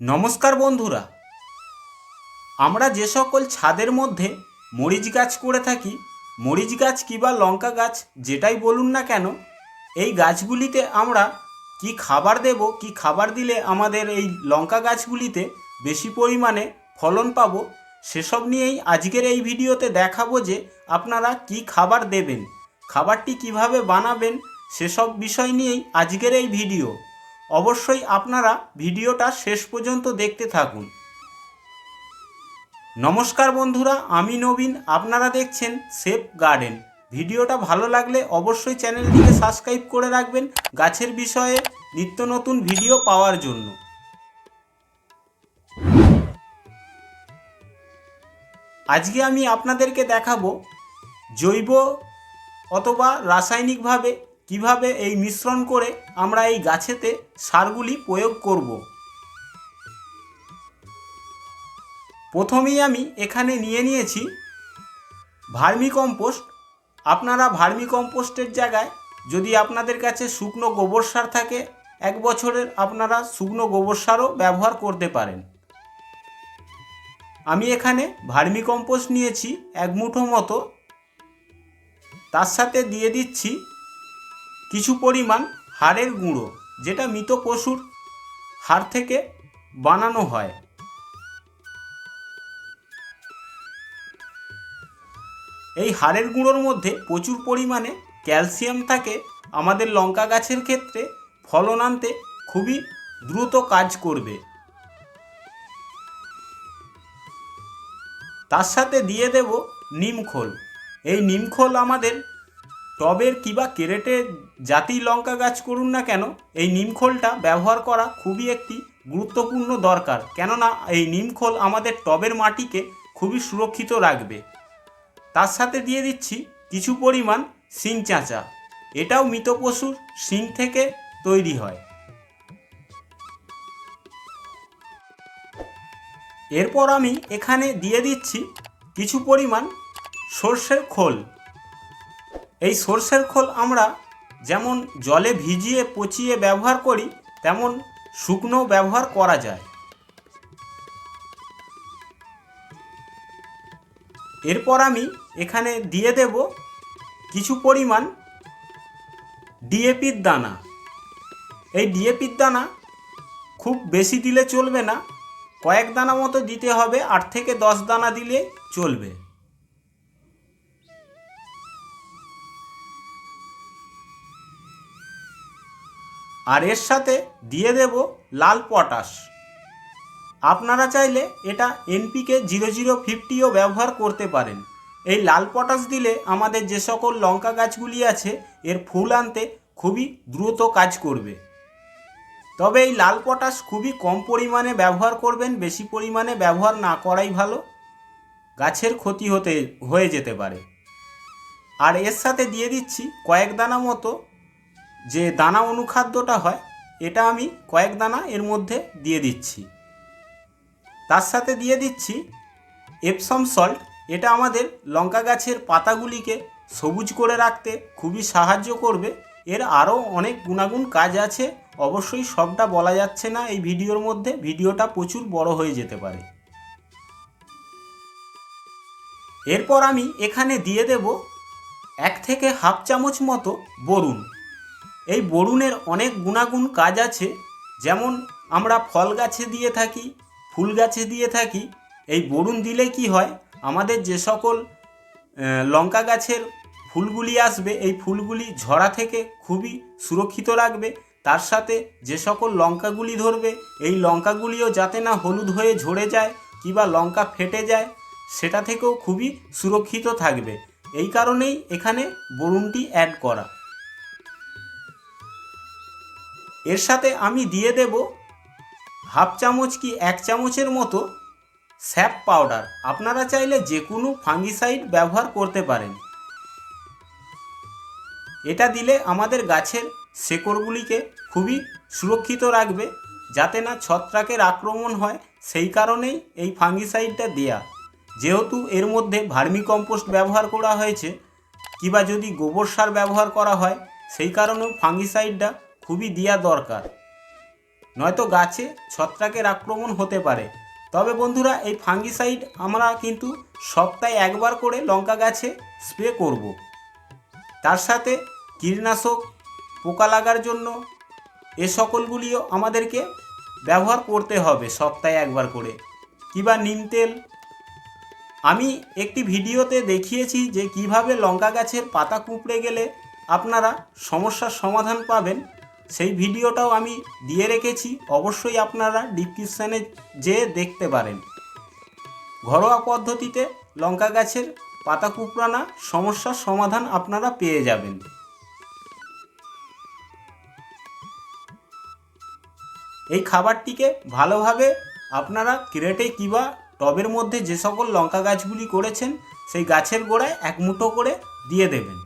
নমস্কার বন্ধুরা। আমরা যে সকল ছাদের মধ্যে মরিচ গাছ করে থাকি, মরিচ গাছ কিংবা লঙ্কা গাছ যেটাই বলুন না কেন, এই গাছগুলিতে আমরা কি খাবার দেব, কি খাবার দিলে আমাদের এই লঙ্কা গাছগুলিতে বেশি পরিমাণে ফলন পাব, সেসব নিয়েই আজকের এই ভিডিওতে দেখাবো যে আপনারা কি খাবার দেবেন, খাবারটি কীভাবে বানাবেন, সেসব বিষয় নিয়েই আজকের এই ভিডিও। অবশ্যই আপনারা ভিডিওটা শেষ পর্যন্ত দেখতে থাকুন। নমস্কার বন্ধুরা, আমি নবীন। আপনারা দেখছেন সেফ গার্ডেন। ভিডিওটা ভালো লাগলে অবশ্যই চ্যানেলটিকে সাবস্ক্রাইব করে রাখবেন গাছের বিষয়ে নিত্য নতুন ভিডিও পাওয়ার জন্য। আজকে আমি আপনাদেরকে দেখাবো জৈব অথবা রাসায়নিকভাবে কীভাবে এই মিশ্রণ করে আমরা এই গাছেতে সারগুলি প্রয়োগ করব? প্রথমেই আমি এখানে নিয়ে নিয়েছি ভার্মি কম্পোস্ট আপনারা ভার্মি কম্পোস্টের জায়গায় যদি আপনাদের কাছে শুকনো গোবর সার থাকে, এক বছরের আপনারা শুকনো গোবর সারও ব্যবহার করতে পারেন। আমি এখানে ভার্মি কম্পোস্ট নিয়েছি এক মুঠো মতো। তার সাথে দিয়ে দিচ্ছি কিছু পরিমাণ হাড়ের গুঁড়ো, যেটা মৃত পশুর হাড় থেকে বানানো হয়। এই হাড়ের গুঁড়োর মধ্যে প্রচুর পরিমাণে ক্যালসিয়াম থাকে। আমাদের লঙ্কা গাছের ক্ষেত্রে ফলন আনতে খুবই দ্রুত কাজ করবে। তার সাথে দিয়ে দেব নিমখোল এই নিমখোল আমাদের টবের কিবা কেরেটে জাতি লঙ্কা গাছ করুন না কেন? এই নিমখোলটা ব্যবহার করা খুবই একটি গুরুত্বপূর্ণ দরকার। কেননা এই নিমখোল আমাদের টবের মাটিকে খুবই সুরক্ষিত রাখবে। তার সাথে দিয়ে দিচ্ছি কিছু পরিমাণ শিং চাঁচা। এটাও মৃত পশুর শিং থেকে তৈরি হয়। এরপর আমি এখানে দিয়ে দিচ্ছি কিছু পরিমাণ সর্ষের খোল। এই সর্ষের খোল আমরা যেমন জলে ভিজিয়ে, পচিয়ে ব্যবহার করি, তেমন শুকনো ব্যবহার করা যায়। এরপর আমি এখানে দিয়ে দেব কিছু পরিমাণ ডিএপির দানা। এই ডিএপির দানা খুব বেশি দিলে চলবে না, কয়েক দানা মতো দিতে হবে, আট থেকে দশ দানা দিলে চলবে। আর এর সাথে দিয়ে দেব লাল পটাশ। আপনারা চাইলে এটা এনপিকে জিরো জিরো ফিফটিও ব্যবহার করতে পারেন। এই লাল পটাশ দিলে আমাদের যে সকল লঙ্কা গাছগুলি আছে, এর ফুল আনতে খুবই দ্রুত কাজ করবে। তবে এই লাল পটাশ খুবই কম পরিমাণে ব্যবহার করবেন, বেশি পরিমাণে ব্যবহার না করাই ভালো। গাছের ক্ষতি হতে, হয়ে যেতে পারে। আর এর সাথে দিয়ে দিচ্ছি কয়েক দানা মতো যে দানা অনুখাদ্যটা হয়, এটা আমি কয়েক দানা এর মধ্যে দিয়ে দিচ্ছি। তার সাথে দিয়ে দিচ্ছি এপসম সল্ট এটা আমাদের লঙ্কা গাছের পাতাগুলিকে সবুজ করে রাখতে খুবই সাহায্য করবে। এর আরও অনেক গুণাগুণ কাজ আছে, অবশ্যই সবটা বলা যাচ্ছে না এই ভিডিওর মধ্যে, ভিডিওটা প্রচুর বড় হয়ে যেতে পারে। এরপর আমি এখানে দিয়ে দেব এক থেকে হাফ চামচ মতো বরুণ। এই বরুণের অনেক গুণাগুণ কাজ আছে। যেমন আমরা ফল গাছে দিয়ে থাকি, ফুল গাছে দিয়ে থাকি, এই বরুণ দিলে কি হয়? আমাদের যে সকল লঙ্কা গাছের ফুলগুলি আসবে, এই ফুলগুলি ঝরা থেকে খুবই সুরক্ষিত রাখবে। তার সাথে যে সকল লঙ্কাগুলি ধরবে, এই লঙ্কাগুলিও যাতে না হলুদ হয়ে ঝরে যায় কিংবা লঙ্কা ফেটে যায়, সেটা থেকেও খুবই সুরক্ষিত থাকবে। এই কারণেই এখানে বরুণটি অ্যাড করা। এর সাথে আমি দিয়ে দেব হাফ চামচ কি এক চামচের মতো স্যাপ পাউডার। আপনারা চাইলে যে কোনো ফাঙ্গিসাইড ব্যবহার করতে পারেন। এটা দিলে আমাদের গাছের শেকড়গুলিকে খুবই সুরক্ষিত রাখবে, যাতে না ছত্রাকের আক্রমণ হয়। সেই কারণেই এই ফাঙ্গিসাইডটা দেয়া। যেহেতু এর মধ্যে ভার্মি কম্পোস্ট ব্যবহার করা হয়েছে, কিবা যদি গোবর সার ব্যবহার করা হয়, সেই কারণেও ফাঙ্গিসাইডটা খুবই দেওয়া দরকার। নয়তো গাছে ছত্রাকের আক্রমণ হতে পারে। তবে বন্ধুরা, এই ফাঙ্গিসাইড আমরা কিন্তু সপ্তাহে একবার করে লঙ্কা গাছে স্প্রে করব। তার সাথে কীটনাশক পোকা লাগার জন্য এ সকলগুলিও আমাদেরকে ব্যবহার করতে হবে সপ্তাহে একবার করে। কিবা নিম তেল? আমি একটি ভিডিওতে দেখিয়েছি যে কীভাবে লঙ্কা গাছের পাতা কুঁপড়ে গেলে আপনারা সমস্যার সমাধান পাবেন। সেই ভিডিওটাও আমি দিয়ে রেখেছি, অবশ্যই আপনারা ডিসক্রিপশানে যেয়ে দেখতে পারেন। ঘরোয়া পদ্ধতিতে লঙ্কা গাছের পাতা কুঁকড়ানা সমস্যার সমাধান আপনারা পেয়ে যাবেন। এই খাবারটিকে ভালোভাবে আপনারা ক্রেটে কিবা টবের মধ্যে যে সকল লঙ্কা গাছগুলি করেছেন, সেই গাছের গোড়ায় এক মুঠো করে দিয়ে দেবেন।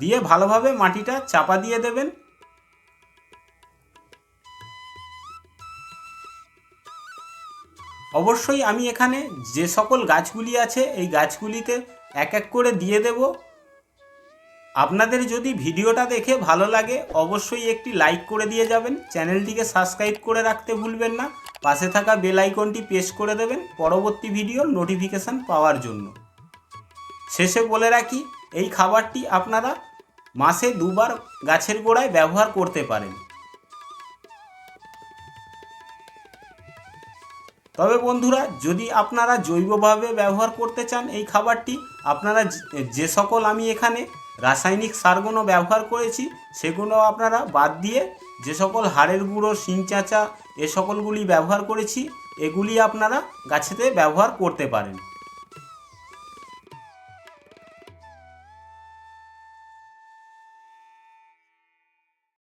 দিয়ে ভালোভাবে মাটিটা চাপা দিয়ে দেবেন। অবশ্যই আমি এখানে যে সকল গাছগুলি আছে, এই গাছগুলিতে এক এক করে দিয়ে দেব। আপনাদের যদি ভিডিওটা দেখে ভালো লাগে, অবশ্যই একটি লাইক করে দিয়ে যাবেন। চ্যানেলটিকে সাবস্ক্রাইব করে রাখতে ভুলবেন না। পাশে থাকা বেল আইকনটি প্রেস করে দেবেন পরবর্তী ভিডিওর নোটিফিকেশান পাওয়ার জন্য। শেষে বলে রাখি, এই খাবারটি আপনারা মাসে দুবার গাছের গোড়ায় ব্যবহার করতে পারেন। তবে বন্ধুরা, যদি আপনারা জৈবভাবে ব্যবহার করতে চান এই খাবারটি, আপনারা যে- সকল আমি এখানে রাসায়নিক সারগুলো ব্যবহার করেছি সেগুলো আপনারা বাদ দিয়ে যে সকল হাড়ের গুঁড়ো, শিং চাঁচা, এ সকলগুলি ব্যবহার করেছি, এগুলি আপনারা গাছেতে ব্যবহার করতে পারেন।